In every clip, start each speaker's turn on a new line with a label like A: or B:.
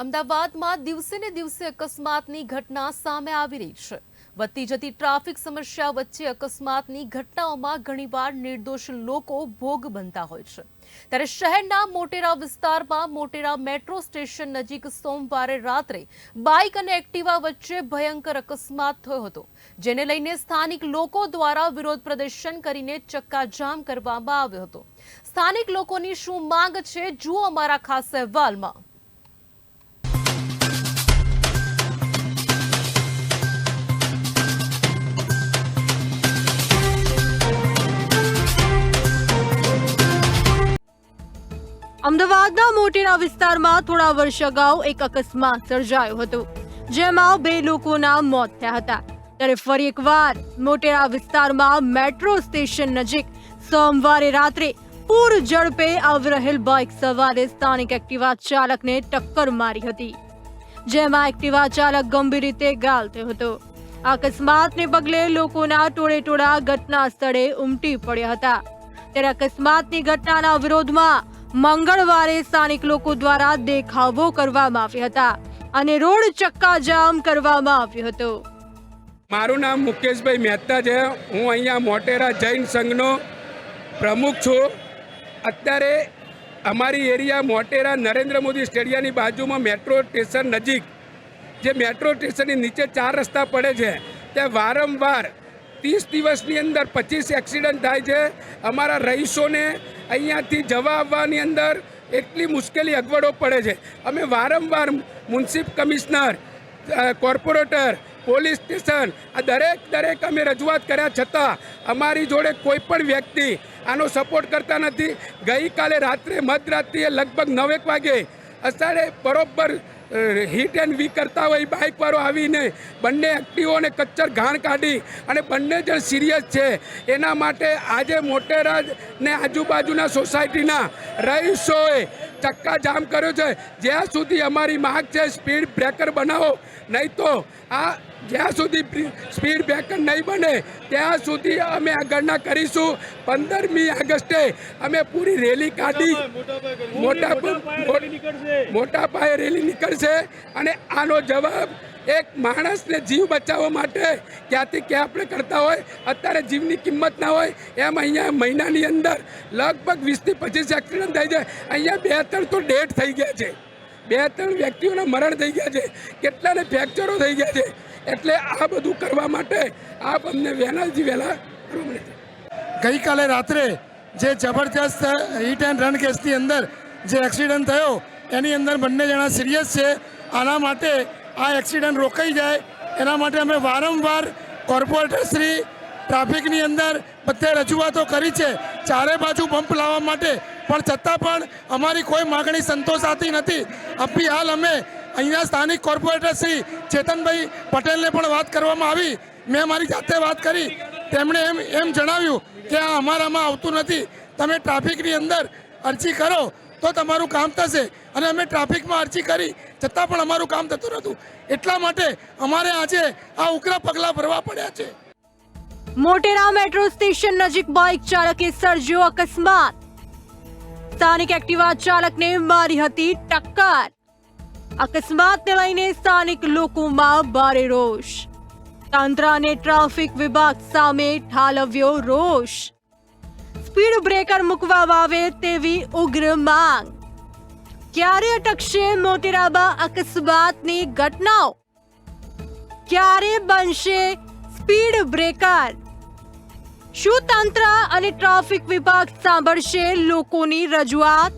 A: અમદાવાદમાં દિવસે ને દિવસે અકસ્માતની ઘટના સામે આવી રહી છે. વધતી જતી ટ્રાફિક સમસ્યા વચ્ચે અકસ્માતની ઘટનાઓમાં ઘણીવાર નિર્દોષ લોકો ભોગ બનતા હોય છે. ત્યારે શહેરના મોટેરા વિસ્તારમાં મોટેરા મેટ્રો સ્ટેશન નજીક સોમવારે રાત્રે બાઇક અને એક્ટિવા વચ્ચે ભયંકર અકસ્માત થયો હતો, જેને લઈને સ્થાનિક લોકો દ્વારા વિરોધ પ્રદર્શન કરીને ચક્કાજામ કરવામાં આવ્યો હતો. સ્થાનિક લોકોની શું માંગ છે, જુઓ અમારા ખાસ અહેવાલમાં. અમદાવાદના મોટેરા વિસ્તારમાં થોડા વર્ષ અગાઉ એક અકસ્માત સર્જાયો હતો, જેમાં બે લોકોના મોત થયા હતા. ત્યારે ફરી એકવાર મોટેરા વિસ્તારમાં મેટ્રો સ્ટેશન નજીક સોમવારે રાત્રે પૂર ઝડપે આવી રહેલ બાઇક સવારે સ્થાનિક એક્ટિવા ચાલકને ટક્કર મારી હતી, જેમાં એક્ટિવા ચાલક ગંભીર રીતે ઘાયલ થયો હતો. અકસ્માતને પગલે લોકોના ટોળે ટોળા ઘટના સ્થળે ઉમટી પડ્યા હતા. ત્યારે અકસ્માતની ઘટનાના વિરોધમાં મંગળવારે સ્થાનિક લોકો દ્વારા દેખાવો કરવામાં આવ્યા હતા અને રોડ ચક્કાજામ કરવામાં આવ્યો હતો.
B: મારું નામ મુકેશભાઈ મહેતા છે. હું અહીંયા મોટેરા જૈન સંઘનો પ્રમુખ છું. અત્યારે અમારી એરિયા મોટેરા નરેન્દ્ર મોદી સ્ટેડિયાની બાજુમાં મેટ્રો સ્ટેશન નજીક, જે મેટ્રો સ્ટેશનની નીચે ચાર રસ્તા પડે છે, ત્યાં વારંવાર ત્રીસ દિવસની અંદર પચીસ એક્સિડન્ટ થાય છે. અમારા રહીશોને અહીંયાથી જવા આવવાની અંદર એટલી મુશ્કેલી અગવડો પડે છે. અમે વારંવાર municipal commissioner corporator, police station, આ દરેક દરેક અમે રજૂઆત કર્યા. છતાં અમારી જોડે કોઈ પણ વ્યક્તિ આનો સપોર્ટ કરતા નથી. ગઈકાલે રાત્રે મધરાત્રિએ લગભગ નવેક વાગે અસાડે બરોબર હિટ એન્ડ વી કરતા હોય બાઇકવાળો આવીને બંને એક્ટિવોને કચ્ચર ઘાણ કાઢી અને બંને જણ સિરિયસ છે. એના માટે આજે મોટેરા ને આજુબાજુના સોસાયટીના રહીશોએ ચક્કા જામ કર્યો છે. જ્યાં સુધી અમારી માગ છે સ્પીડ બ્રેકર બનાવો. નહીં તો આ જ્યાં સુધી સ્પીડ બ્રેકર નહીં બને, ત્યાં સુધી અમે આગળના કરીશું. પંદરમી ઓગસ્ટે અમે પૂરી રેલી કાઢી. મોટા મોટા પાયે રેલી નીકળશે. અને આનો જવાબ એક માણસને જીવ બચાવવા માટે ક્યાંથી ક્યાં આપણે કરતા હોય, અત્યારે જીવની કિંમત ના હોય, એમ અહીંયા મહિનાની અંદર લગભગ વીસથી પચીસ એક્સિડન્ટ થઈ જાય. અહીંયા બે ત્રણ તો ડેથ થઈ ગયા છે. બે ત્રણ વ્યક્તિઓના મરણ થઈ ગયા છે. કેટલાને ફ્રેક્ચરો થઈ ગયા છે. એટલે આ બધું કરવા માટે આપ અમને વહેલાથી વહેલા
C: ગઈકાલે રાત્રે જે જબરજસ્ત હિટ એન્ડ રન કેસની અંદર જે એક્સિડન્ટ થયો, એની અંદર બંને જણા સિરિયસ છે. આના માટે આ એક્સિડન્ટ રોકાઈ જાય. એના માટે અમે વારંવાર કોર્પોરેટર શ્રી ટ્રાફિકની અંદર બધે રજૂઆતો કરી છે. ચારે બાજુ પંપ લાવવા માટે. પણ છતાં પણ અમારી કોઈ માગણી સંતોષાતી નથી. અભી હાલ અમે અહીંયા સ્થાનિક કોર્પોરેટર શ્રી ચેતનભાઈ પટેલને પણ વાત કરવામાં આવી. મેં મારી જાતે વાત કરી. તેમણે એમ એમ જણાવ્યું કે આ અમારામાં આવતું નથી. તમે ટ્રાફિકની અંદર અરજી કરો તો તમારું કામ થશે. અને અમે ટ્રાફિકમાં અરજી કરી, છતાં પણ અમારું કામ થતું નહોતું. એટલા માટે અમારે આજે આ ઉગ્ર પગલાં ભરવા પડ્યા છે.
A: મોટેરા મેટ્રો સ્ટેશન નજીક બાઇક ચાલકે સર્જ્યો અકસ્માત. સ્થાનિક એક્ટિવા ચાલકને મારી હતી ટક્કર. અકસ્માતને લઈને સ્થાનિક લોકોમાં ભારે રોષ. તંત્ર અને ટ્રાફિક વિભાગ સામે ઠાલવ્યો રોષ. સ્પીડ બ્રેકર મૂકવામાં આવે તેવી ઉગ્ર માંગ. ક્યારે અટકશે મોટેરાબા અકસ્માતની ઘટનાઓ? ક્યારે બનશે સ્પીડ બ્રેકર? શું તંત્ર અને ટ્રાફિક વિભાગ સાંભળશે લોકોની રજૂઆત?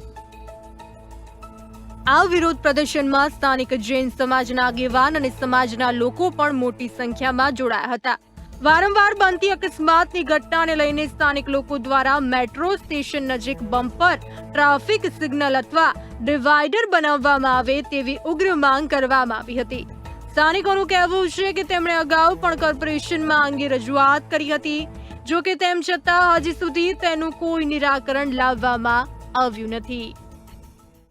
A: આ વિરોધ પ્રદર્શનમાં સ્થાનિક જૈન સમાજના આગેવાન અને સમાજના લોકો પણ મોટી સંખ્યામાં જોડાયા હતા. વારંવાર બનતી અકસ્માતની ઘટનાને લઈને સ્થાનિક લોકો દ્વારા મેટ્રો સ્ટેશન નજીક બમ્પર, ટ્રાફિક સિગ્નલ અથવા ડિવાઈડર બનાવવામાં આવે તેવી ઉગ્ર માંગ કરવામાં આવી હતી. સ્થાનિકોનું કહેવું છે કે તેમણે અગાઉ પણ કોર્પોરેશનમાં અંગે રજૂઆત કરી હતી. જો કે તેમ છતાં, હજી સુધી તેનું કોઈ નિરાકરણ લાવવામાં આવ્યું નથી.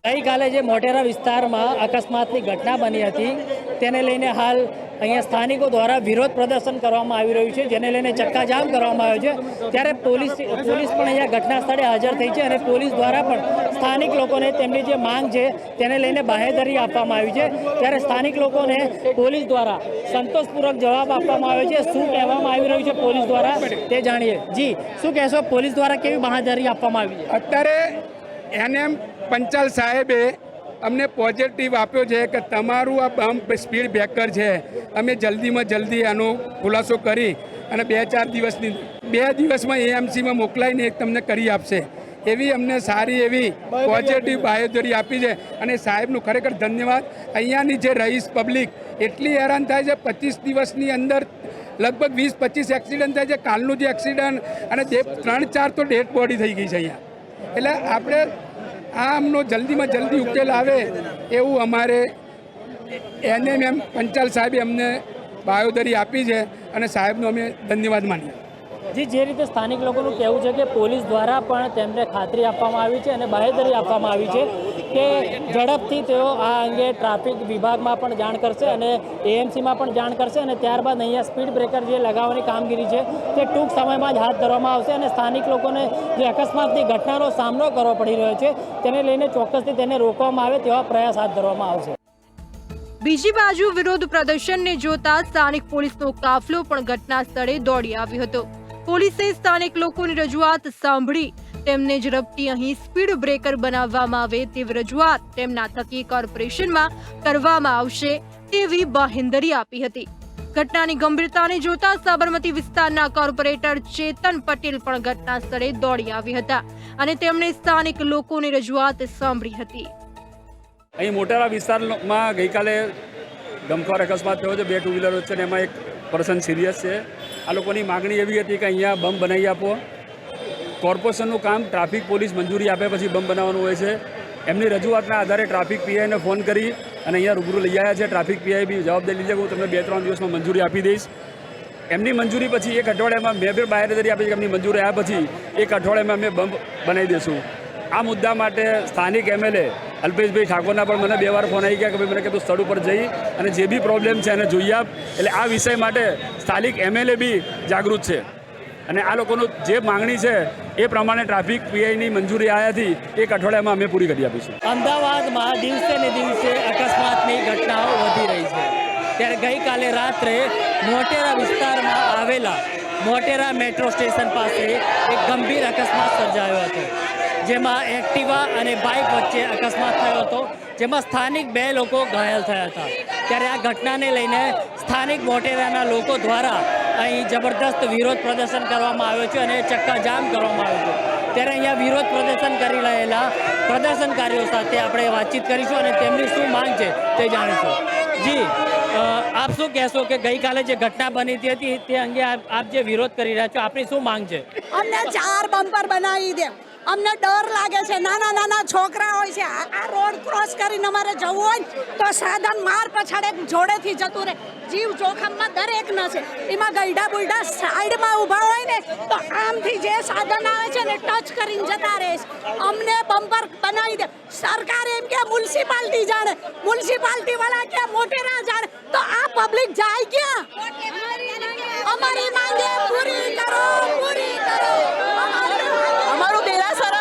D: ગઈકાલે જે મોટેરા વિસ્તારમાં અકસ્માતની ઘટના બની હતી, તેને લઈને હાલ અહીંયા સ્થાનિકો દ્વારા વિરોધ પ્રદર્શન કરવામાં આવી રહ્યું છે, જેને લઈને ચક્કાજામ કરવામાં આવ્યો છે. ત્યારે પોલીસ પોલીસ પણ અહીંયા ઘટના સ્થળે હાજર થઈ છે અને પોલીસ દ્વારા પણ સ્થાનિક લોકોને તેમની જે માંગ છે, તેને લઈને બાહેધરી આપવામાં આવી છે. ત્યારે સ્થાનિક લોકોને પોલીસ દ્વારા સંતોષપૂર્વક જવાબ આપવામાં આવ્યો છે. શું કહેવામાં આવી રહ્યું છે પોલીસ દ્વારા, તે જાણીએ. જી, શું કહેશો? પોલીસ દ્વારા કેવી બાહેધરી આપવામાં આવી છે?
B: અત્યારે એનએમ પંચાલ સાહેબે અમને પોઝિટિવ આપ્યો છે કે તમારું આ બમ્પ સ્પીડ બ્રેકર છે. અમે જલ્દીમાં જલ્દી આનો ખુલાસો કરી અને બે ચાર દિવસની બે દિવસમાં એએમસીમાં મોકલાઈને એક તમને કરી આપશે. એવી અમને સારી એવી પોઝિટિવ બાહેધરી આપી છે અને સાહેબનું ખરેખર ધન્યવાદ. અહીંયાની જે રહીશ પબ્લિક એટલી હેરાન થાય છે પચીસ દિવસની અંદર લગભગ વીસ પચીસ એક્સિડન્ટ થાય છે કાલનું જે એક્સિડન્ટ અને જે ત્રણ ચાર તો ડેડ બોડી થઈ ગઈ છે અહીંયા. એટલે આપણે આમનો જલ્દીમાં જલ્દી ઉકેલ આવે એવું અમારે એને એમ પંચાલ સાહેબે અમને બાયોદરી આપી છે અને સાહેબનો અમે ધન્યવાદ માનીએ.
D: જી, જે રીતે સ્થાનિક લોકોનું કહેવું છે કે પોલીસ દ્વારા પણ તેમને ખાતરી આપવામાં આવી છે અને બાહેધરી આપવામાં આવી છે. કે ઝડપથી તેઓ આ અંગે ટ્રાફિક વિભાગમાં પણ જાણ કરશે અને એએમસીમાં પણ જાણ કરશે અને ત્યારબાદ અહીંયા સ્પીડ બ્રેકર જે લગાવવાની કામગીરી છે તે ટૂંક સમયમાં જ હાથ ધરવામાં આવશે અને સ્થાનિક લોકોને જે અકસ્માતની ઘટનાનો સામનો કરવો પડી રહ્યો છે તેને લઈને ચોક્કસથી તેને રોકવામાં આવે તેવા પ્રયાસ હાથ ધરવામાં આવશે.
A: બીજી બાજુ વિરોધ પ્રદર્શનને જોતા સ્થાનિક પોલીસનો કાફલો પણ ઘટના સ્થળે દોડી આવ્યો હતો. પોલીસે સ્થાનિક લોકોની રજૂઆત સાંભળી તેમને ઝડપથી અહીં સ્પીડ બ્રેકર બનાવવામાં આવે તેવી રજૂઆત તેમના થકી કોર્પોરેશનમાં કરવામાં આવશે તેવી બાહેંધરી આપી હતી. ઘટનાની ગંભીરતાને જોતા સાબરમતી વિસ્તારના કોર્પોરેટર ચેતન પટેલ પણ ઘટના સ્થળે દોડી આવ્યા હતા અને તેમણે સ્થાનિક લોકોની રજૂઆત સાંભળી હતી.
E: અહીં મોટેરા વિસ્તારમાં ગઈકાલે ગમખ્વાર અકસ્માત થયો છે, બે ટુ વ્હીલર વચ્ચે એમાં એક પર્સન સિરિયસ છે. આ લોકોની માગણી એવી હતી કે અહીંયા બમ બનાવી આપો. કોર્પોરેશનનું કામ ટ્રાફિક પોલીસ મંજૂરી આપે પછી બમ બનાવવાનું હોય છે. એમની રજૂઆતના આધારે ટ્રાફિક પીઆઈને ફોન કરી અને અહીંયા રૂબરૂ લઈ આવ્યા છે. ટ્રાફિક પીઆઈ બી જવાબદારી લીધે કે હું તમને બે ત્રણ દિવસમાં મંજૂરી આપી દઈશ. એમની મંજૂરી પછી એક અઠવાડિયામાં મેં બી બાહેધરી આપી એમની મંજૂરી આવ્યા પછી એક અઠવાડિયામાં અમે બંબ બનાવી દઈશું આ મુદ્દા માટે સ્થાનિક એમએલએ અલ્પેશભાઈ ઠાકોરના પણ મને બે વાર ફોન આવી ગયા કે ભાઈ મને કીધું સ્થળ ઉપર જઈ અને જે બી પ્રોબ્લેમ છે એને જોઈએ આપ. એટલે આ વિષય માટે સ્થાનિક એમએલએ બી જાગૃત છે. અને આ લોકોનું જે માંગણી છે એ પ્રમાણે ટ્રાફિક પીઆઈની મંજૂરી આયાથી એક અઠવાડિયામાં અમે પૂરી કરી આપીશું.
D: અમદાવાદમાં દિવસે ને દિવસે અકસ્માતની ઘટનાઓ વધી રહી છે. ત્યારે ગઈકાલે રાત્રે મોટેરા વિસ્તારમાં આવેલા મોટેરા મેટ્રો સ્ટેશન પાસે એક ગંભીર અકસ્માત સર્જાયો હતો. જેમાં એક્ટિવા અને બાઇક વચ્ચે અકસ્માત થયો હતો. જેમાં સ્થાનિક બે લોકો ઘાયલ થયા હતા. ત્યારે આ ઘટનાને લઈને સ્થાનિક મોટેરાના લોકો દ્વારા અહીં જબરદસ્ત વિરોધ પ્રદર્શન કરવામાં આવ્યો છે અને ચક્કાજામ કરવામાં આવ્યો છે. ત્યારે અહીંયા વિરોધ પ્રદર્શન કરી રહેલા પ્રદર્શનકારીઓ સાથે આપણે વાતચીત કરીશું અને તેમની શું માંગ છે તે જાણીશું. જી આપ શું કહેશો કે ગઈકાલે જે ઘટના બની હતી તે અંગે આપ જે વિરોધ કરી રહ્યા છો, આપની શું માંગ છે?
F: અમને ચાર બમ્પર બનાવી દે. અમને ડર લાગે છે. નાના નાના છોકરા હોય છે. આ રોડ ક્રોસ કરીને અમારે જવું હોય તો સાધન માર પછાડે જોડેથી જતું રહે. જીવ જોખમમાં દરેક ન છે એમાં ગઈડા બુલડા સાઈડમાં ઊભા હોય ને તો આમથી જે સાધન આવે છે ને ટચ કરીને જતા રહે છે. અમને બમ્પર બનાવી દે. સરકાર એમ કે મ્યુનિસિપાલિટી જાણે. મ્યુનિસિપાલિટી વાળા કે મોટેરા જાણે. તો આ પબ્લિક જાય ક્યાં? અમારી માંગે પૂરી કરો પૂરી કરો અમારી માંગે
G: અમારું દેરાસર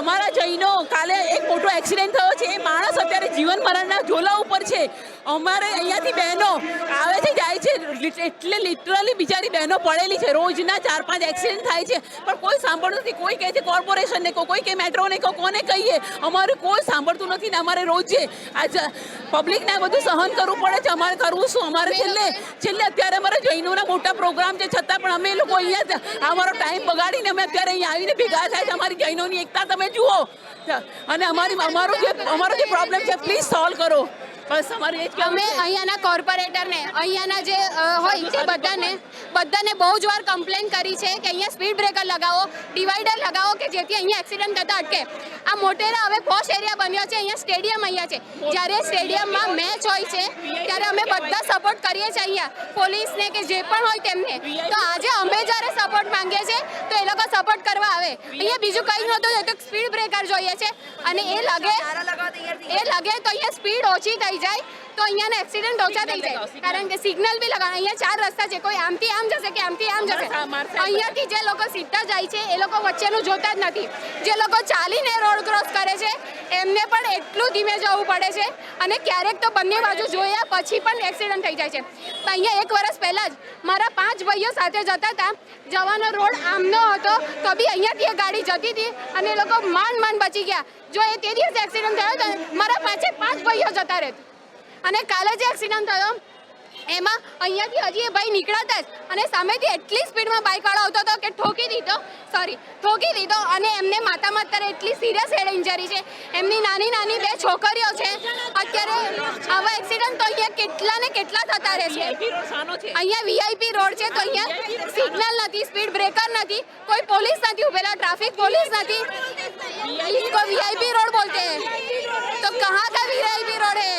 G: અમારા જૈનો કાલે એક મોટો એક્સિડન્ટ થયો છે. એ માણસ અત્યારે જીવન મરણના ઝોલા ઉપર છે. અમારે અહીંયાથી બહેનો આવે છે, જાય છે. એટલે લિટરલી બિચારી બહેનો પડેલી છે. રોજના ચાર પાંચ એક્સિડન્ટ થાય છે. પણ કોઈ સાંભળતું નથી. કોઈ કહે છે કોર્પોરેશનને કહો, કોઈ કે મેટ્રોને કહો, કોને કહીએ? અમારું કોઈ સાંભળતું નથી ને અમારે રોજે આ પબ્લિકને આ બધું સહન કરવું પડે છે. અમારે કરવું શું? અમારે છેલ્લે છેલ્લે અત્યારે અમારા જૈનોના મોટા પ્રોગ્રામ છે. છતાં પણ અમે લોકો અહીંયા અમારો ટાઈમ બગાડીને અમે અત્યારે અહીંયા આવીને ભેગા થાય છે. અમારી જૈનોની એકતા તમે જુઓ. અને અમારી, અમારું જે, અમારો જે પ્રોબ્લેમ છે પ્લીઝ સોલ્વ કરો. બસ અમારે એ જ
H: અમે અહીંયાના કોર્પોરેટરને અહીંયાના જે હોય તે બધાને બધાને બહુ જ વાર કમ્પ્લેન કરી છે કે અહીંયા સ્પીડ બ્રેકર લગાવો ડિવાઈડર લગાવો કે જેથી અહીંયા એક્સિડન્ટ થતા અટકે. આ મોટેરા હવે પોશ એરિયા બન્યો છે અહીંયા સ્ટેડિયમ અહીંયા છે. જ્યારે સ્ટેડિયમમાં મેચ હોય છે ત્યારે અમે બધા સપોર્ટ કરીએ છીએ અહીંયા પોલીસને કે જે પણ હોય તેમને. તો આજે અમે જ્યારે સપોર્ટ માંગીએ છીએ તો એ લોકો સપોર્ટ કરવા આવે. અહીંયા બીજું કંઈ નહોતું તો સ્પીડ બ્રેકર જોઈએ છે. અને એ લાગે એ લાગે તો અહીંયા સ્પીડ ઓછી થઈ જાય. તો અહીંયાના એક્સિડન્ટ ઓછા થઈ જાય. કારણ કે સિગ્નલ બી લગાવે. અહીંયા ચાર રસ્તા છે. કોઈ આમથી આમ જશે કે આમથી આમ જશે. અહીંયાથી જે લોકો સીધા જાય છે એ લોકો વચ્ચેનું જોતા જ નથી. જે લોકો ચાલીને રોડ ક્રોસ કરે છે એમને પણ એટલું ધીમે જવું પડે છે. અને ક્યારેક તો બંને બાજુ જોયા પછી પણ એક્સિડન્ટ થઈ જાય છે. અહીંયા એક વર્ષ પહેલાં જ મારા પાંચ ભાઈઓ સાથે જતા હતા. જવાનો રોડ આમનો હતો તો બી અહીંયાથી એ ગાડી જતી હતી અને એ લોકો માંડ માંડ બચી ગયા. જો એ તે દિવસે એક્સિડન્ટ થયો તો મારા પાંચે પાંચ ભાઈઓ જતા રહેત. અને કાલે જે એક્સિડન્ટ થયો એમાં અહીંયાથી હજી એ ભાઈ નીકળાતા જ અને સામેથી એટલી સ્પીડમાં બાઇક વાળો આવતો હતો કે ઠોકી દીધો સોરી ઠોકી દીધો અને એમને માથામાં અત્યારે એટલી સિરિયસ હેડ ઇન્જરી છે એમની નાની નાની બે છોકરીઓ છે અત્યારે આવા એક્સિડન્ટ તો અહીંયા કેટલા ને કેટલા થતા રહે છે અહીંયા વીઆઈપી રોડ છે તો અહીંયા સિગ્નલ નથી સ્પીડ બ્રેકર નથી કોઈ પોલીસ નથી ઉભેલા ટ્રાફિક પોલીસ નથી इसको वीआईपी रोड बोलते हैं तो कहाँ का वीआईपी रोड है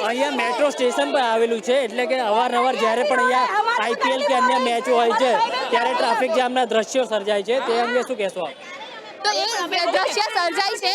D: અહીંયા મેટ્રો સ્ટેશન પર આવેલું છે એટલે કે અવારનવાર જ્યારે પણ અહીંયા આઈપીએલ કે અન્ય મેચો હોય છે, ત્યારે ટ્રાફિક જામના દ્રશ્યો સર્જાય છે. તે અંગે શું કહેશો
H: તો એ દ્રશ્ય સર્જાય છે.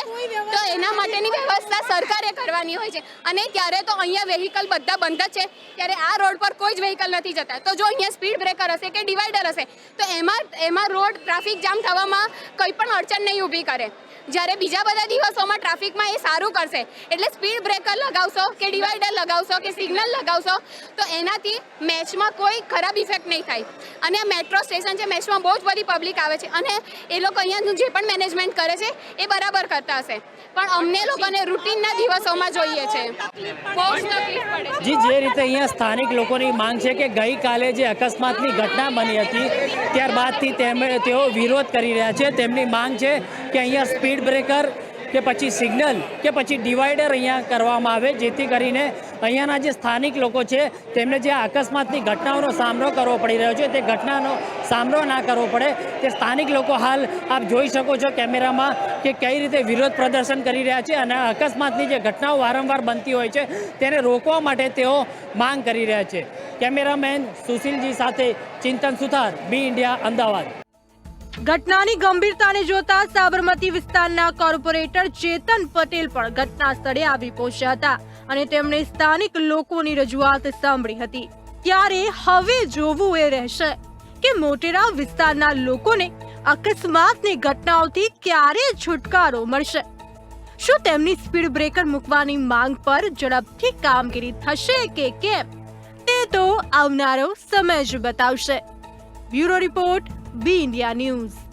H: તો એના માટેની વ્યવસ્થા સરકારે કરવાની હોય છે. અને ત્યારે તો અહીંયા વેહિકલ બધા બંધ જ છે. ત્યારે આ રોડ પર કોઈ જ વેહિકલ નથી જતા. તો જો અહીંયા સ્પીડ બ્રેકર હશે કે ડિવાઈડર હશે, તો એમાં એમાં રોડ ટ્રાફિક જામ થવામાં કંઈ પણ અડચણ નહીં ઊભી કરે. જ્યારે બીજા બધા દિવસોમાં ટ્રાફિકમાં એ સારું કરશે. એટલે સ્પીડ બ્રેકર લગાવશો કે ડિવાઈડર લગાવશો કે સિગ્નલ લગાવશો, તો એનાથી મેચમાં કોઈ ખરાબ ઇફેક્ટ નહીં થાય. અને મેટ્રો સ્ટેશન છે, મેચમાં બહુ જ બધી પબ્લિક આવે છે અને એ લોકો અહીંયાનું જે પણ મેનેજમેન્ટ કરે છે, એ બરાબર કરતા હશે. પણ અમને લોકોને રૂટીનના દિવસોમાં જોઈએ છે. જી,
D: જે રીતે અહીંયા સ્થાનિક લોકોની માંગ છે કે ગઈકાલે જે અકસ્માતની ઘટના બની હતી, ત્યારબાદથી તેમે તેઓ વિરોધ કરી રહ્યા છે. તેમની માંગ છે કે અહીંયા સ્પીડ બ્રેકર કે પછી સિગ્નલ કે પછી ડિવાઈડર અહીંયા કરવામાં આવે, જેથી કરીને અહીંયાના જે સ્થાનિક લોકો છે, તેમને જે અકસ્માતની ઘટનાઓનો સામનો કરવો પડી રહ્યો છે, તે ઘટનાનો સામનો ના કરવો પડે. તે સ્થાનિક લોકો હાલ આપ જોઈ શકો છો કેમેરામાં કે કઈ રીતે વિરોધ પ્રદર્શન કરી રહ્યા છે અને અકસ્માતની જે ઘટનાઓ વારંવાર બનતી હોય છે, તેને રોકવા માટે તેઓ માંગ કરી રહ્યા છે. કેમેરામેન સુશીલજી સાથે ચિંતન સુથાર, બી ઇન્ડિયા, અમદાવાદ.
A: ઘટનાની ગંભીરતાને જોતા સાબરમતી વિસ્તારના કોર્પોરેટર ચેતન પટેલ પણ ઘટના સ્થળે આવી પહોંચ્યા હતા અને તેમણે સ્થાનિક લોકોની રજૂઆત સાંભળી હતી. ત્યારે હવે જોવું એ રહેશે કે મોટેરા વિસ્તારના લોકોને અકસ્માતની ઘટનાઓથી ક્યારે છુટકારો મળશે? શું તેમની સ્પીડ બ્રેકર મૂકવાની માંગ પર ઝડપથી કામગીરી થશે કે કેમ? તે તો આવનારો સમય જ બતાવશે. Bureau report B India news